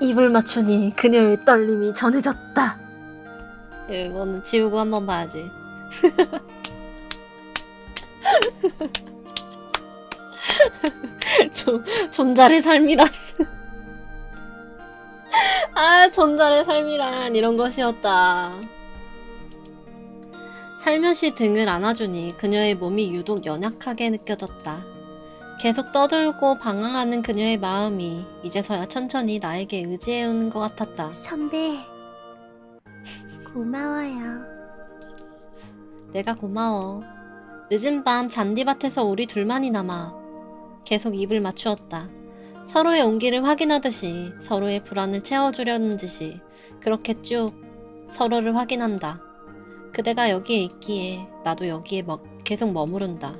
입을 맞추니 그녀의 떨림이 전해졌다. 이거는 지우고 한번 봐야지. 조, 존잘의 삶이란. 아, 존잘의 삶이란 이런 것이었다. 살며시 등을 안아주니 그녀의 몸이 유독 연약하게 느껴졌다. 계속 떠들고 방황하는 그녀의 마음이 이제서야 천천히 나에게 의지해오는 것 같았다. 선배, 고마워요. 내가 고마워. 늦은 밤 잔디밭에서 우리 둘만이 남아 계속 입을 맞추었다. 서로의 온기를 확인하듯이 서로의 불안을 채워주려는 듯이 그렇게 쭉 서로를 확인한다. 그대가 여기에 있기에 나도 여기에 머- 계속 머무른다.